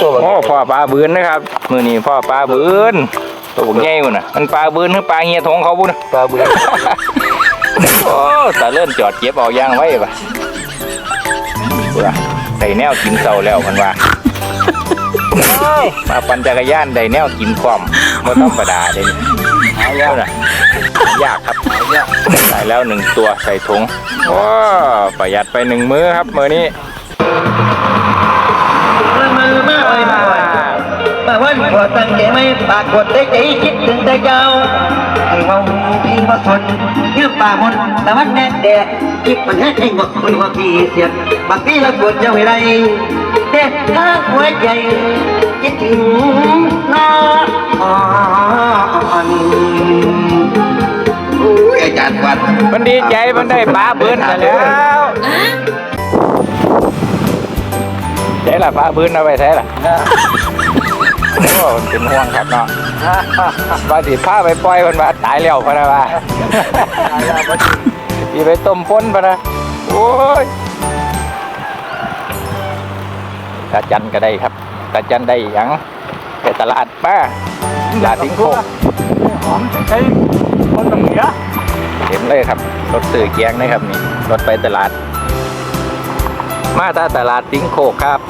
ตัวโอ้พ่อปลาบืนนะครับมือนี้พ่อปลาบืนตัวบกใหญ่พุ่นน่ะมันปลาบืนหรือปลาเงียทงเขาบุญปลาเบื่อโอ้ตาเลื่อนจอดเก็บเอายางไว้ปะพุ่นน่ะได้แนวกินเสาแล้วพันว่ามาปั่นจักรยานได้แนวกินความไม่ธรรมดาเลยหายากนะยากครับได้แล้วหนึ่งตัวใส่ถุงโอ้ประหยัดไปหนึ่งมื้อครับมื้อนี้ มือมาไว้มาไว้มาวันพอตั้งใจไม่ปากกดได้ใจคิดถึงแต่เจ้าไอ้เมาพี่มาสนเยื่อป่ามนตะวันแน่แดดคิดมันให้ไอ้หมดคุยว่าพี่เสียดบางทีเราปวดเจ้าไม่ได้เด็ดข้างหัวใจคิดถึงน้องอ่อนอุ้ยอาจารย์วัดมันดีใจมันได้ปลาบืนมาแล้ว ละปลาบืนเอาไปใช่ละโอ้เป็นห่วงครับเนาะว่าสิพาไปปล่อยมันมาตายแล้วพะนะว่าสิไปต้มพ้นพะนะโอ้ยตาจันก็ได้ครับตาจันได้หยังไปตลาดป้าตลาดสิงโคกหอมใช้คนตรงนี้เห็นเลยครับรถสื่อเกียงนะครับนี่รถไปตลาด มาตาตลาดสิงโคกครับ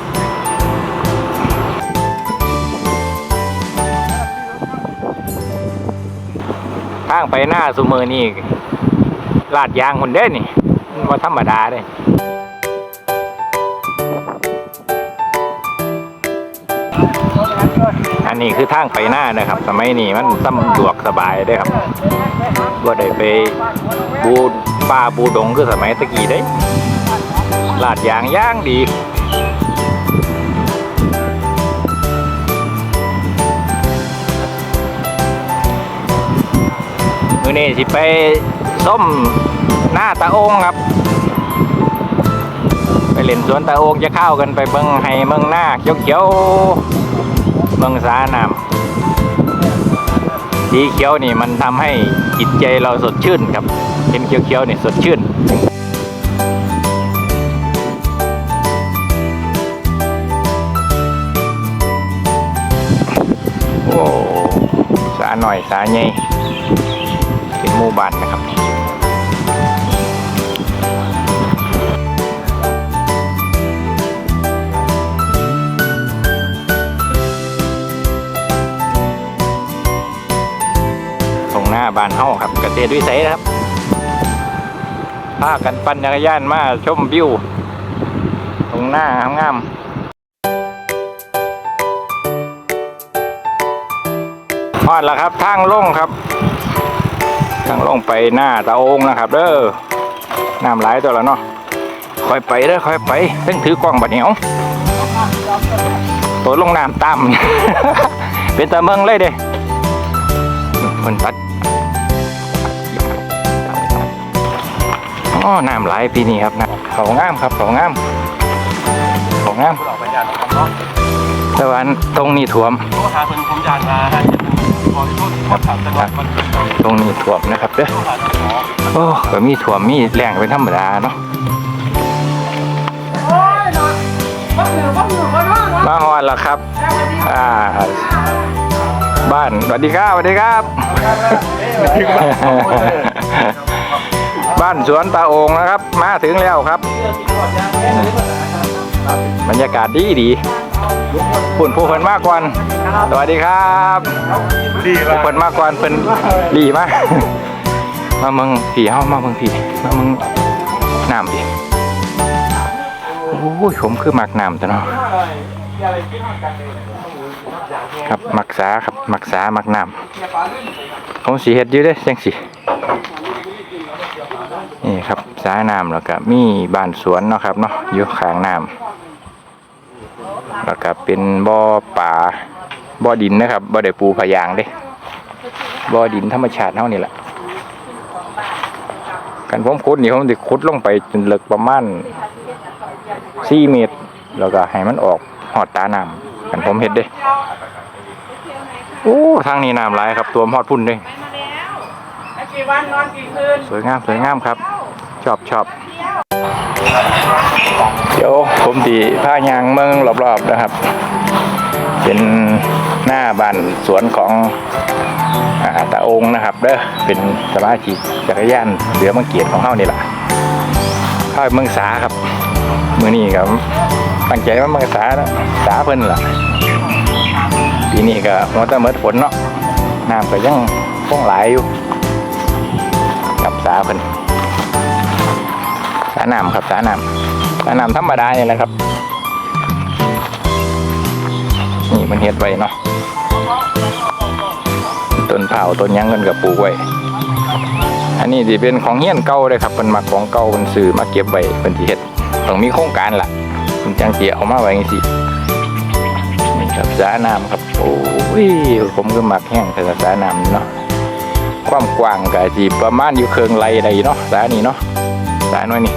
ทางไปหน้าสุมือนี่ลาดยางคนเด้นี่มันบ่ธรรมดาเด้อันนี้คือทางไปหน้านะครับ สมัยนี้มันสำดวกสบายเด้ครับว่าได้ไปบูป่าบูดงคือสมัยตะกี้เด้ลาดยางย่างดี นี้สิไปส้มหน้าตาโองครับ ไปเล่นสวนตาโองจะเข้ากันไปเบิ่งให้เมืองหน้าเขียวๆเมืองสาน้ำสีเขียวนี่มันทำให้จิตใจเราสดชื่นครับเห็นเขียวๆนี่สดชื่นโอ้สาหน่อยสาใหญ่เป็น หมู่บ้านนะครับตรงหน้าบ้านเฮาครับเกษตรวิสัยนะครับพากันปั่นจักรยานมาชมวิว ตรงหน้างามๆฮอดแล้วครับทางลงครับ ทางลงไปหน้าตาโองนะครับเด้อน้ำไหลายตัวแล้วเนาะค่อยไปเด้อค่อยไปเพิ่งถือกล้องบัดเหนียวตัวลงน้ำตามเป็นตาเมืองเลยเด้คนตัดอ๋อน้ำไหลายปีนี้ครับนะเขางามครับเขางามเขางามแต่ว่าตรงนี้ท่วมหาเป็นผมยานมา ต่ว่ามันเป็นตรงนี้ท่วมนะครับเด้อโอ้ก็มีท่วมมีแรงเป็นธรรมดาเนาะมาฮอดแล้วครับ อ่า บ้านสวัสดีครับสวัสดีครับ บ้านสวนตาโองนะครับ มาถึงแล้วครับ บรรยากาศดีดีปุ่นผู้เพิ่นมากกว่าสวัสดีครับดีผู้เพิ่นมากกว่าเพิ่นดีมากมาเมืองผีเฮามาเมืองผีมาเมืองน้ำผีโอ้ยผมคือมักน้ำจ้ะเนาะครับมักษาครับมักษามักน้ำผมสีเฮ็ดอยู่เด้จังสินี่ครับสาน้ำแล้วก็มีบ้านสวนเนาะครับเนาะอยู่ข้างน้ำ แล้วก็เป็นบ่อป่าบ่อดินนะครับบ่ได้ปูพะยางเด้บ่อดินธรรมชาติเท่านี่แหละกันผมขุดนี่ผมจะขุดลงไปจนลึกประมาณสี่เมตร แล้วก็ให้มันออกหอดตาน้ำกันผมเห็ดเด้โอ้ทางนี้น้ำไหลายครับ ตัวมอดพุ่นเด้ไปมาแล้วแล้วกี่วันนอนกี่คืนสวยงามสวยงามครับ ชอบชอบ เดี๋ยวผมตีผ้ายางเมืองรอบๆนะครับ เป็นหน้าบ้านสวนของอาตาองค์นะครับเด้อเป็นสมาชิกจักรยานเหลือมังเกียรติของเฮานี่แหละเข้าไปเมืองสาครับมือนี้ครับตั้งใจว่าเมืองสานะสาเพิ่นล่ะปีนี้ก็หัวแตะเมิดฝนเนาะน้ำก็ยังคงหลายอยู่กับสาเพิ่น น้ำครับสาน้ำสาน้ำธรรมดานี่แหละครับ นี่มันเฮ็ดไว้เนาะต้นเผาต้นยังเงินกับปลูกไว้อันนี้สิเป็นของเฮี้ยนเก่าเลยครับเป็นมาของเก่าเป็นซื้อมาเก็บไว้เป็นที่เฮ็ดต้องมีโครงการล่ะคุณจังเจียเอามาไว้จังซี่นี่ครับสาน้ำครับโอ้ยผมก็มักแห้งแต่สาน้ำเนาะความกว้างก็สิประมาณอยู่เคืองไรใดเนาะสานี่เนาะสาน้อยนี่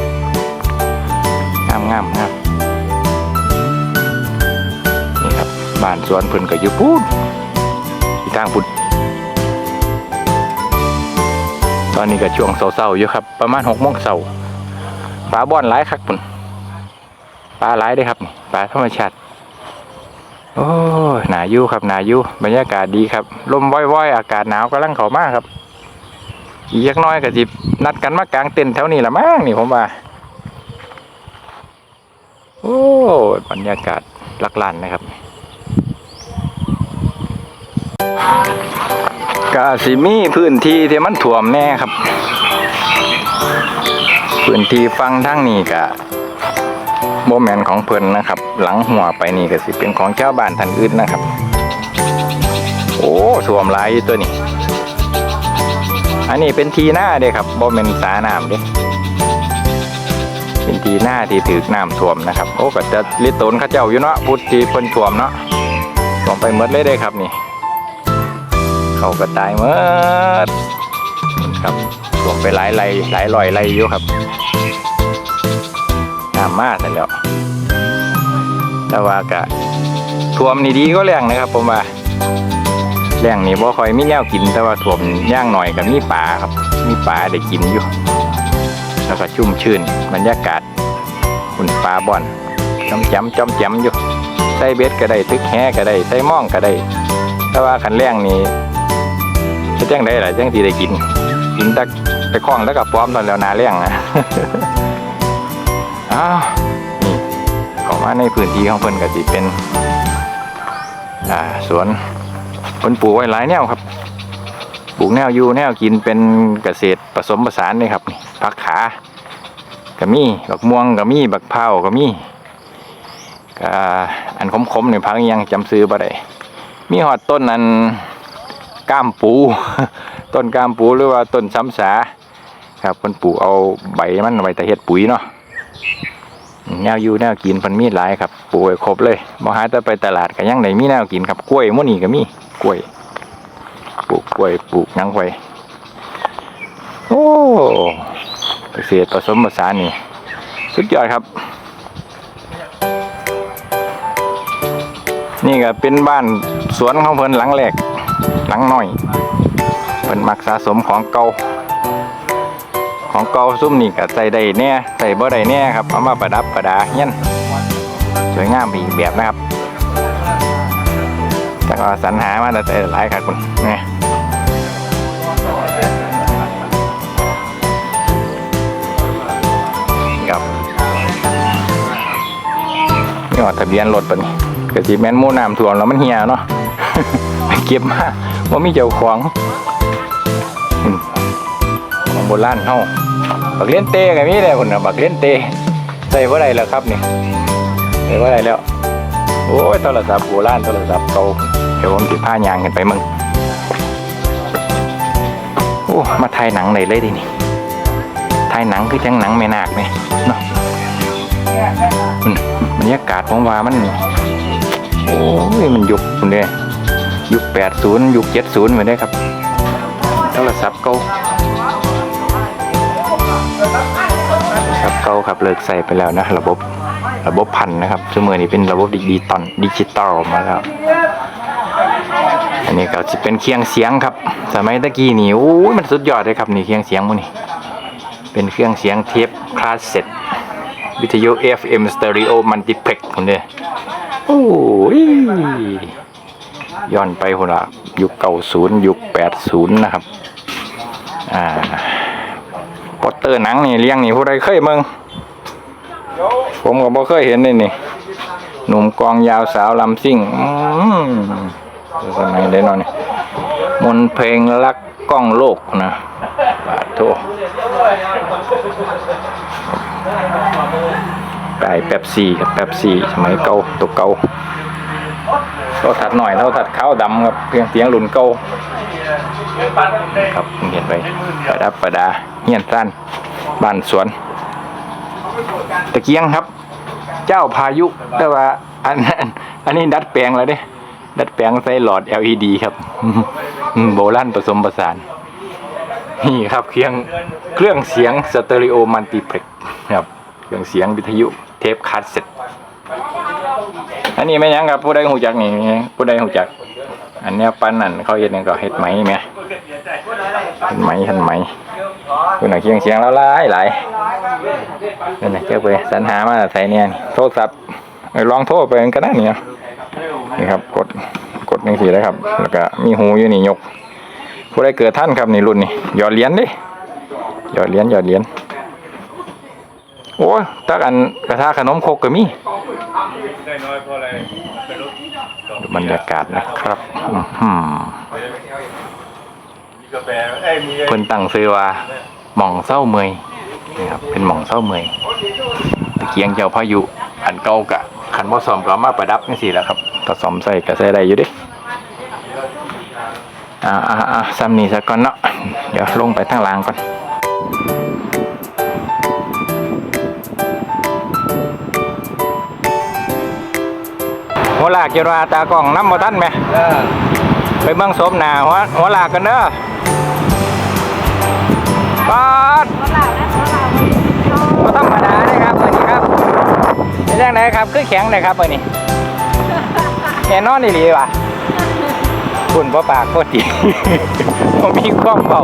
งามงามนี่ครับบ้านสวนเพิ่นก็อยู่พูดที่ทางพุดตอนนี้ก็ช่วงเศร้าๆอยู่ครับ ประมาณหกโมงเช้าปลาบ่อนหลายคักปุ่นปลาหลายเด้ครับปลาธรรมชาติโอ้หนาอยู่ครับหนาอยู่บรรยากาศดีครับ ลมว่อยๆ อากาศหนาวกำลังเข้ามากครับอีกน้อยก็จินัดกันมากลางเต็นท์แถวนี้ละมั้งนี่ผมว่า โอ้บรรยากาศลักลันนะครับกาสิมีพื้นที่ที่มันถ่วมแน่ครับ พื้นที่ฟังทั้งนี้กะโมแมนของเพิ่นนะครับ หลังหัวไปนี่ก็สิเป็นของชาบ้านท่านอื่นนะครับ โอ้ถ่วมหลายอยู่ตัวนี้ อันนี้เป็นทีหน้าเด้ครับบ่แมนสาน้ำเด้ ทีหน้าที่ถือน้ำท่วมนะครับ โอ้ก็จะลิตนข้าเจ้าอยู่เนาะพุทธีเพิ่นท่วมเนาะท่วมไปหมดเลยเด้ครับนี่ เขาก็ตายหมดครับท่วมไปหลายไรหลายลอยไรอยู่ครับน้ำมากแต่แล้ว แต่ว่าก็ท่วมนี่ดีก็แรงนะครับผมว่าแรงนี่บ่ค่อยมีแนวกินแต่ว่าท่วมย่างหน่อยกับมีปลาครับ มีปลาได้กินอยู่แล้วก็ชุ่มชื่นบรรยากาศ ปลาบ่อนจอมแจมจอมแจมอยู่ใส่เบ็ดก็ได้ตึกแฮก็ได้ใส่ม่องก็ได้แต่ว่าขันแรงนี้จะแจ้งได้หลายแจ้งทีได้กินกินตะไปคล้องแล้วกับพร้อมตอนแล้วนาแรงนะอ้าวนี่เข้ามาในพื้นที่ของเพิ่นก็สิเป็นอ่าสวนเพิ่นปลูกไว้หลายแนวครับปลูกแนวอยู่แนวกินเป็นเกษตรผสมผสานนี่ครับนี่ผักขา ก็มีบักม่วงก็มีบักเผาก็มีก็อันคมๆนี่พักยังจำซื้อบ่ได้มีหอดต้นอันก้ามปู ต้นก้ามปูหรือว่าต้นซ้ำสา ครับเพิ่นปลูกเอาใบมันไว้แต่เฮ็ดปุ๋ยเนาะแนวอยู่แนวกินพิ่นมีหลายครับปลูกครบเลยบ่หาแต่ไปตลาดก็ยังได้มีแนวกินครับกล้วยมื้นี้ก็มีกล้วยปลูกกล้วยปลูกยังไว้โอ้ เกษตรผสมผสานนี่ สุดยอดครับ นี่ก็เป็นบ้านสวนของเพิ่นหลังแรกหลังน้อยเพิ่นมักสะสมของเก่าของเก่าซุ่มนี่ก็ใส่ได้แน่ใส่บ่ได้แน่ครับเอามาประดับประดาเงี้ยสวยงามอีกแบบนะครับแต่ก็สรรหามาแต่หลายครับคุณนี่ นี่ว่าทะเบียนรถปะนี่กระสีแมนมูน้ำท่วมแล้วมันเหี่ยเนาะเก็บมาว่ามีเจ้าของของโบราณเฮาบักเล่นเต้ก็มีเลยคนนะบักเล่นเต้ใส่บ่ได้แล้วครับนี่ใส่บ่ได้แล้ว โอ้ยโทรศัพท์โบราณโทรศัพท์เก่าเดี๋ยวผมสิพายางกันไปมึงโอ้มาถ่ายหนังไหนเลยดินี่ถ่ายหนังคือจังหนังแม่นาคเนี่ยเนาะ บรรยากาศผมว่ามัน โอ้ยมันยุคคุณเด้ยุคแปดศูนย์ยุคเจ็ดศูนย์มือนได้ครับโทรศัพท์เก่าโทรศัพท์เก่าครับเลิกใส่ไปแล้วนะ ระบบระบบพันนะครับซึ่งมือนี้เป็นระบบดิจิตอลดิจิตอลมาแล้วอันนี้ก็จะเป็นเคียงเสียงครับ สมัยตะกี้นี่โอ้ยมันสุดยอดเลยครับนี่เคียงเสียงมันนี่เป็นเครื่องเสียงเทปคลาสเซ็ต วิทยุ FM Stereo Multiplex คนเด้อโอ้ยย้อนไปหัวละยุคเก่าศูนย์ยุคแปดศูนย์นะครับ อ่าโปสเตอร์หนังนี่เลี้ยงนี่ผู้ใดเคยมืองผมก็บ่เคยเห็นเลยนี่ หนุ่มกองยาวสาวลำซิ่งอืมสมัยได้นอนนี่มนเพลงรักกล้องโลกนะ บาดโท ไก่แป๊บซี่ครับแป๊บซี่สมัยเก่าตัวเก่าเราถัดหน่อยเราถัดขาวดำครับเพียงเสียงหลุนเก่าครับเห็นไปประดับประดาเฮียนสั้นบ้านสวน ตะเกียงครับ เจ้าพายุแต่ว่าอันอันนี้ดัดแปลงแล้วเด้ดัดแปลงใส่หลอด LED ครับโบราณผสมผสาน นี่ครับเครื่องเครื่องเสียงสเตอริโอมัลติเพล็ก ครับเครื่องเสียงวิทยุเทปคาสเซ็ตอันนี้ไม่ยังครับผู้ใดหูจักนี่ผู้ใดหูจัก อันเนี้ยปันนั่นเขาเฮ็ดนี่ก็เฮ็ดไหมแหมเฮ็ดไหมเฮ็ดไหมคุณน่ะเครื่องเสียงแล้วหลายหลายนั่นนะเจ้าไปสรรหามาใส่เนี่ยโทรศัพท์ลองโทรไปก็ได้เนี่ยนี่ครับกดกดหนึ่งสีเลยครับ แล้วก็มีหูอยู่นี่ยกผู้ใดเกิดท่านครับนี่รุ่นนี่หยอดเหรียญดิหยอดเหรียญหยอดเหรียญ โอ้ยตักอันกระทะขนมครกก็มีได้น้อยเพราะอะไรบรรยากาศนะครับอื้อหือมีกาแฟเพิ่นตั้งซื้อว่าหม่องเศร้าเมยนี่ครับเป็นหม่องเศร้าเมยตะเกียงเจ้าพายุอันเก่ากะขันบ่ซ่อมก็เอามาประดับจังซี่แหละครับถ้าซ่อมใส่ก็ใส่ได้อยู่ดิอ่าอ่าอ่าซ้ำนี่ซะก่อนเนาะเดี๋ยวลงไปทางล่างก่อน หัวลากเจราตากล้องน้ำบ่ทันไหมไปเมืองสมหนาหัวหัวลากกันเด้อปาดก็ธรรมดาเลยครับเมื่อนี้ครับเป็นยังไงครับคือแข็งเลยครับเมื่อนี้แน่นอนดีว่ะคุณพ่อปากโคตรดีผมมีความเบา